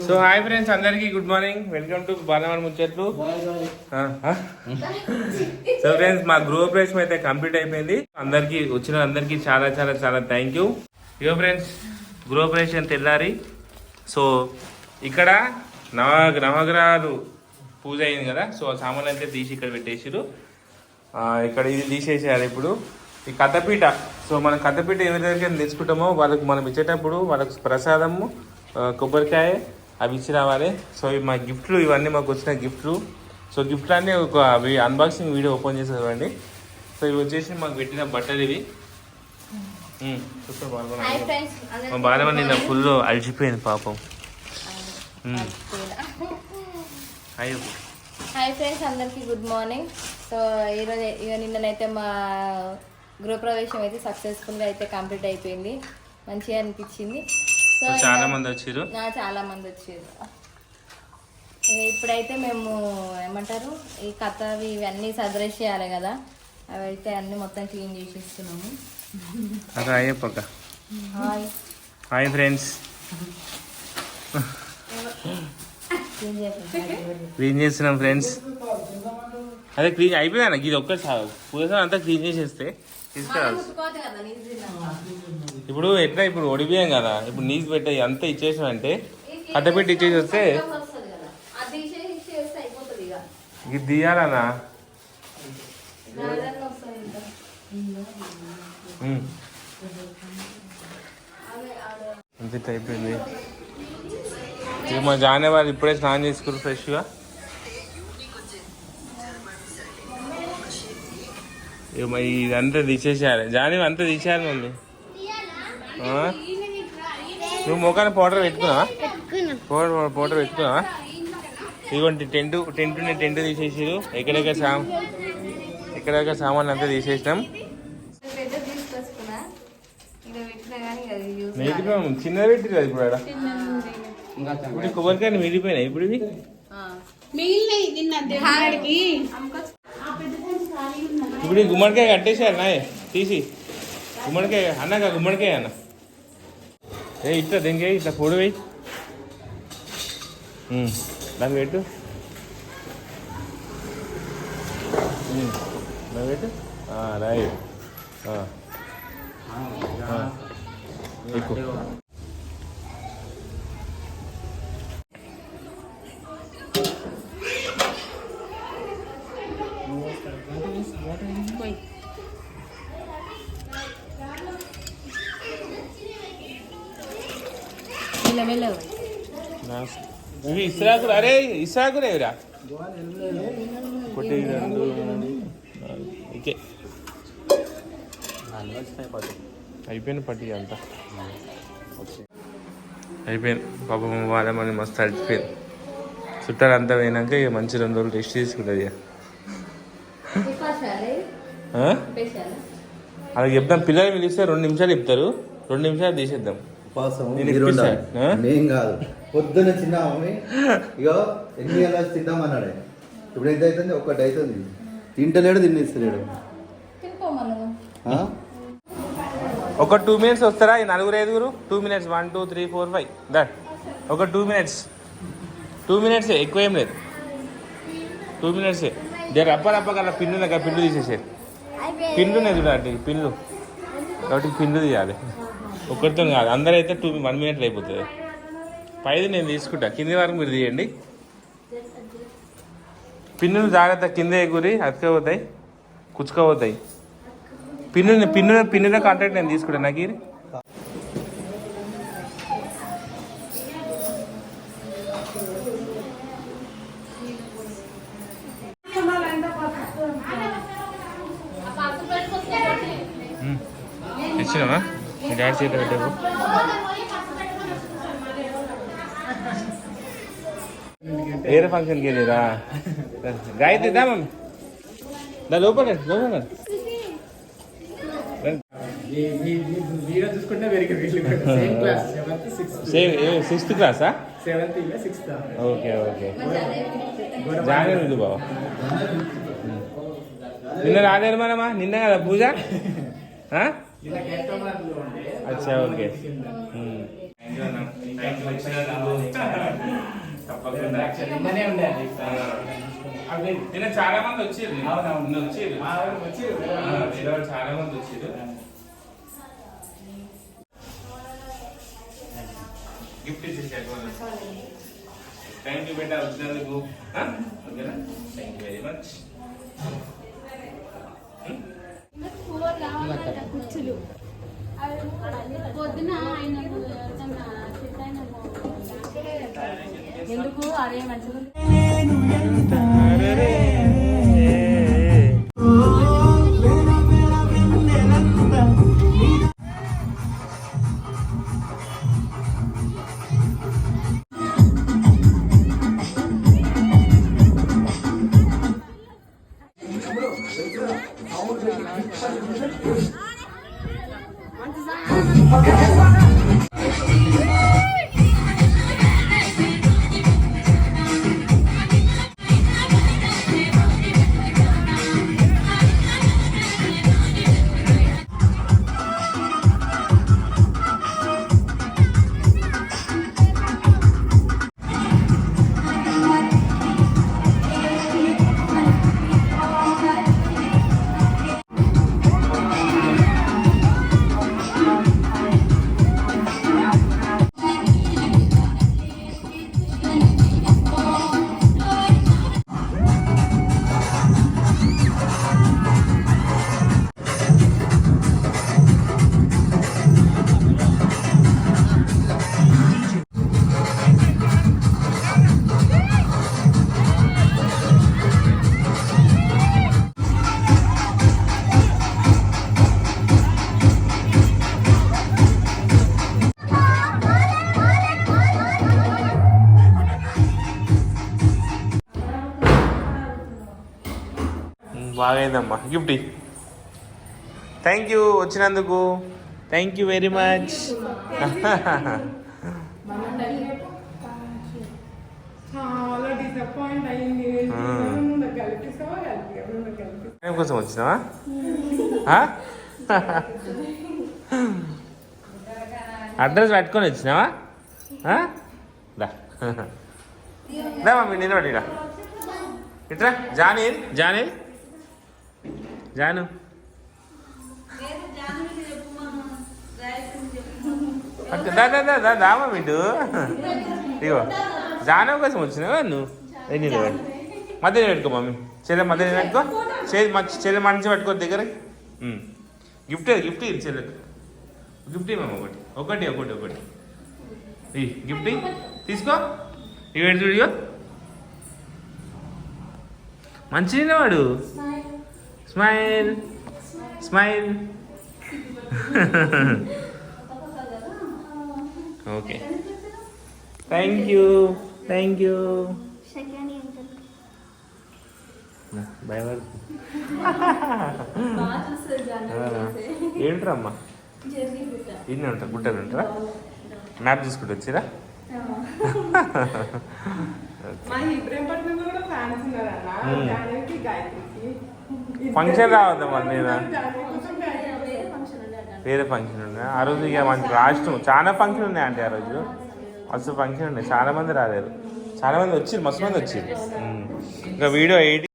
So hi friends అందరికీ good morning welcome to Balaman ముచ్చట్లు so friends మా గృహ ప్రవేశం అయితే కంప్లీట్ అయిపోయింది. అందరికి వచ్చిన అందరికి చాలా చాలా చాలా థ్యాంక్ యూ ఇగో ఫ్రెండ్స్ గృహ ప్రవేశం తెల్లారి. సో ఇక్కడ నవ నవగ్రహాలు పూజ అయింది కదా. సో ఆ సామాన్లు అయితే తీసి ఇక్కడ పెట్టేసారు ఇక్కడ ఇది తీసేసేయాలి ఇప్పుడు. ఈ కథపీట సో మన కథపీట ఎవరి దగ్గర తెచ్చుకుంటామో వాళ్ళకి మనం ఇచ్చేటప్పుడు వాళ్ళకి ప్రసాదము కొబ్బరికాయ అవి ఇచ్చి రావాలి. సో ఇవి మా గిఫ్ట్లు ఇవన్నీ మాకు వచ్చిన గిఫ్ట్లు. సో గిఫ్ట్లు అన్నీ ఒక అవి అన్బాక్సింగ్ వీడియో ఓపెన్ చేసి చూడండి. సో ఇవి వచ్చేసి మాకు పెట్టిన బట్టలు ఇవి. మా బాధ నిన్న ఫుల్ అలసిపోయింది పాపం. అయ్యో హాయ్ ఫ్రెండ్స్ అందరికి గుడ్ మార్నింగ్. సో ఈరోజు ఇక నిన్ననైతే మా గృహప్రవేశం అయితే సక్సెస్ఫుల్గా అయితే కంప్లీట్ అయిపోయింది. మంచిగా అనిపించింది. చాలా మంది వచ్చారు. చాలా మంది వచ్చారు. ఇప్పుడైతే మేము ఏమంటారు ఈ కథవి ఇవన్నీ సదరేసి చేయాలి కదా అవి అయితే అన్ని మొత్తం క్లీన్ చేసి ఇస్తున్నాము అయ్యప్పక హాయ్. Hi friends. క్లీన్ చేస్తున్నాం ఫ్రెండ్స్? అదే క్లీన్ అయిపోయిందా ఇది ఒక్కటి చాలు. పూజ అంతా క్లీన్ చేసేస్తే. ఇప్పుడు ఎట్లా ఇప్పుడు ఒడిపోయాం కదా ఇప్పుడు నీకు పెట్టే అంతా ఇచ్చేసామంటే అడ్డపెట్టి ఇచ్చేసి వస్తే ఇది తీయాలన్నా? అంత అయిపోయింది. ఇక మా జానే వాళ్ళు ఇప్పుడే స్నానం చేసుకున్నారు ఫ్రెష్గా. ఇక మరి ఇదంతా తీసేసేయాలి. జాని అంతా తీసేయాలి మమ్మీ. ఆ? నువ్వు ముఖాన్ని పౌడర్ పెట్టుకున్నావా? పౌడర్ పౌడర్ పెట్టుకున్నావా? ఇదిగోండి టెంట్ టెంట్ టెంట్ తీసేసారు ఎక్కడెక్కడ సా ఎక్కడెక్కడ సామాన్ అంతా తీసేసినాం. మిగిలిపోయాం చిన్నది పెట్టి కదా ఇప్పుడు ఆడ? ఇప్పుడు ఈ కొబ్బరికాయలు మిగిలిపోయినాయి ఇప్పుడు దేవుడికి ఇప్పుడు ఈ గుమ్మడికాయ కట్టేసారు నాయ్. తీసి. గుమ్మడికాయ అన్నాక గుమ్మడికాయ అన్న. ఏ ఇట్లా దెంగే ఇట్లా పొడి వేయి. దాన్ని పెట్టు. దాన్ని పెట్టు. రాయి. ఆ. ఇవి ఇస్రాకులు అరే ఇస్రాకులు ఏవిరా ఒకటి రెండు మూడు, నాలుగు. ఓకే. అయిపోయింది పట్టి అంతా. అయిపోయింది పాపం వాళ్ళమని మస్తు అడిచిపోయింది చుట్టాలు అంతా పోయినాక ఇక మంచి రెండు రోజులు రెస్ట్ తీసుకుంటుంది? అలా చెప్తాం పిల్లలు పిలిస్తే రెండు నిమిషాలు చెప్తారు. రెండు నిమిషాలు తీసేద్దాం. ఆ? మేం కాదు. పొద్దున్న చిన్న ఆమె ఇగో ఎన్ని గంటలకు తిందామన్నాడు. ఇప్పుడు ఎంత అవుతుంది? ఒక్కటి అవుతుంది. తింటలేడు తినేస్తలేడు? ఒక టూ మినిట్స్ వస్తారా? ఈ నలుగురు ఐదుగురు? Two minutes one two three four five that ఒక టూ మినిట్స్ టూ మినిట్సే ఎక్కువ ఏం లేదు. టూ మినిట్సే జర రప్ప రప్ప కల్లా పిన్ను నాకు పిన్ను తీసేసేది పిన్ను నేను చూడండి పిన్ను కాబట్టి పిన్ను తీయాలి. ఒక్కరితో కాదు అందరైతే టూ వన్ మినిట్లో అయిపోతుంది. పైది నేను తీసుకుంటా. కింది వరకు మీరు తీయండి. పిన్నులు జాగ్రత్త కింద ఎగురి అతకపోతాయి కుచ్చుకపోతాయి. పిన్ను పిన్ను పిన్నుల కాంటాక్ట్ నేను తీసుకుంటా. నాకు. ఇచ్చినావా? మీ డాడీ చేతిలో పెట్టావు వేరే ఫంక్షన్కి వెళ్ళిరా. గాయత్రి దా మమ్మీ. దా లోపల లోపల సిక్స్త్ క్లాసా ఓకే ఓకే. జాగ్రత్త ఉంది బావ. నిన్న రాలేరు మనమా? నిన్న కదా పూజ? అచ్చా ఓకే. నిన్న చాలా మంది వచ్చారు. నిన్న వచ్చారు. చాలా మంది వచ్చారు. గిఫ్ట్ ఇచ్చేసారు. థ్యాంక్ యూ బేటా వచ్చినందుకు? ఓకేనా? థ్యాంక్ యూ వెరీ మచ్ కుర్చీలు. పొద్దున ఆయన ఎందుకు? అదే మంచిగా బాగైందమ్మా. గిఫ్ట్ థ్యాంక్ యూ వచ్చినందుకు. థ్యాంక్ యూ వెరీ మచ్ కోసం వచ్చినావా? అడ్రస్ పెట్టుకొని వచ్చినావా? దా. మమ్మీ నిలబడి ఇరా ఇట్రా జానీల్ జానీల్ జాను. అక్క, దా దా దా దా దా మమ్మీ ఇటు ఇగో జానవ్ కోసం వచ్చినావా నువ్వు? నిలబడి మధ్యలో పెట్టుకో మమ్మీ. చెల్లె మధ్యలో పెట్టుకో. చెల్లి మంచి చెల్లె మంచి పెట్టుకో దగ్గర. గిఫ్ట్ గిఫ్ట్ ఇది చెల్లెకు గిఫ్ట్ ఇవ్వమ్మ ఒకటి. ఒకటి ఒకటి ఒకటి. ఈ గిఫ్ట్ ఇయ్యి. తీసుకో. ఇవి చూడు ఇగో. మంచిగా వాడు? Smile smile okay thank you thank you భయపడు ఏంట్రమ్మా? ఇన్ని ఉంటారు గుట్టలు ఉంటారా మ్యాప్ చూసుకుంటూ వచ్చిరా? మా ఇబ్రహీంపట్నం కూడా ఫ్యాన్స్ ఉన్నారన్న. జానకి గాయత్రికి. ఫంక్షన్ రావద్దమ్మా నేను వేరే ఫంక్షన్ ఉన్నాయి ఆ రోజు ఇక మనకి రాష్ట్రం చాలా ఫంక్షన్ ఉన్నాయి అంటే ఆ రోజు. మస్తు ఫంక్షన్ ఉన్నాయి. చాలా మంది రాలేరు చాలా మంది వచ్చారు మస్తు మంది వచ్చారు ఇంకా వీడియో ఎయిట్